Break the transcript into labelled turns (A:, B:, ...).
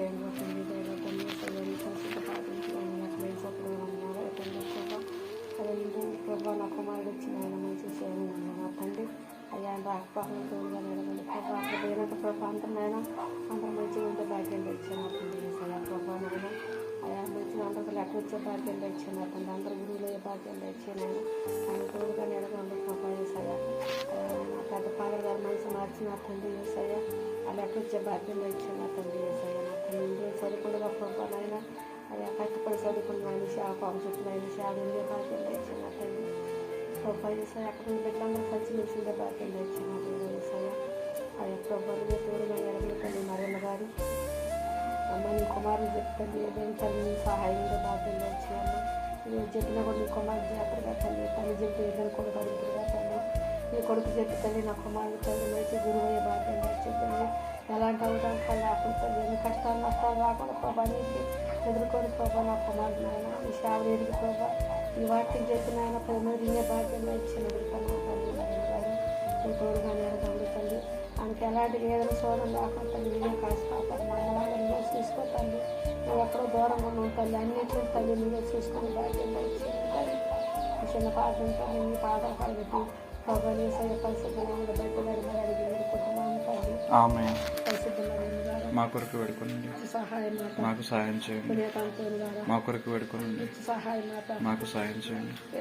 A: ప్రేమ తండ్రి దైవ తండ్రి సయ్యని నాకు వేసప్పుడు అన్నారు ప్రభా అదే ప్రభా నా కుమారుడు ఇచ్చిన ఆయన మంచి చేయను నా తండ్రి అయ్యా రాకపోకలు తోడుగా నడవండి ప్రభా అక్కడ పోయినంత ప్రభా అందరూ మంచిగా ఉంటే భాగ్యం తెచ్చాను తండ్రి సయ్యా ప్రభా నాయన అయ్యా మంచిగా అందరికీ లెక్క వచ్చే భాగ్యం తెచ్చాను తండ్రి అందరూ గురువులు ఏ భాగ్యం తెచ్చాను ఆయన తోడుగా నడవండి ప్రభా చేశాను నా తండ్రి ఏసయ్య. ఆ లెక్క బాధ్యత ఇచ్చిన నా తండ్రి ఏసయ్య. నా తండ్రి చదువుకుండా ప్రభావైనా అయ్యా కష్టపడి చదువుకున్న ఆయన ఆ పాప చుట్టూ ఆయన ఆ ఉండే బాధ్యత ఇచ్చిన నా తండ్రి. ప్రభా ఏసయ్య అక్కడ ఉన్న బిడ్డలందరూ కలిసి మెలిసి బాధ్యత ఇచ్చిన నా తండ్రి ఏసయ్య. అయ్యా ప్రభావం తోడుగా ఎడగలి తల్లి మరణ గారు. అమ్మ నీ కుమారుని చెప్తాను ఏదైనా తల్లి నీ సహాయంగా బాధ్యత వచ్చాయమ్మ నువ్వు చెప్పినా కూడా నీ కుమారు జాగ్రత్తగా తల్లి తల్లి చెప్తే ఏదైనా కొడుకు చెప్పి తల్లి నా కుమారుడు తల్లి మంచి గురువు అయ్యే బాధ్యత వచ్చింది ఎలాంటి అవడానికి లేకుండా తల్లి ఎన్ని కష్టాలు నష్టాలు రాకుండా ప్రభా నీకు ఎదుర్కొని ప్రభా నా కుమారుడు నాయన ఈ సేవ ఎదుగు ప్రభా ఈ వాటికి చెప్పిన ఆయన పది మంది ఇదే బాధ్యత ఇచ్చిన ఎదుర్కొన్నా తల్లి నీ తోడుగా నేరగండి తల్లి ఆయనకి ఎలాంటి ఏదైనా శోధన రాకుండా తల్లి నేనే కాసి కాపాడు మా అమ్మగారిని చూసుకో తల్లి నువ్వు ఎక్కడో దూరంగా ఉన్నావు తల్లి అన్నింటినీ తల్లి నువ్వే చూసుకొని బాధ్యత ఇచ్చింది తల్లి చిన్న పాఠం తల్లి నీ పాఠం కలిపి పరిశుద్ధమైన
B: ఆమె మా కొరకు వేడుకోనండి.
A: సహాయం
B: మాకు సహాయం చేయండి. మా కొరకు వేడుకోనండి.
A: సహాయం
B: మాకు సహాయం చేయండి.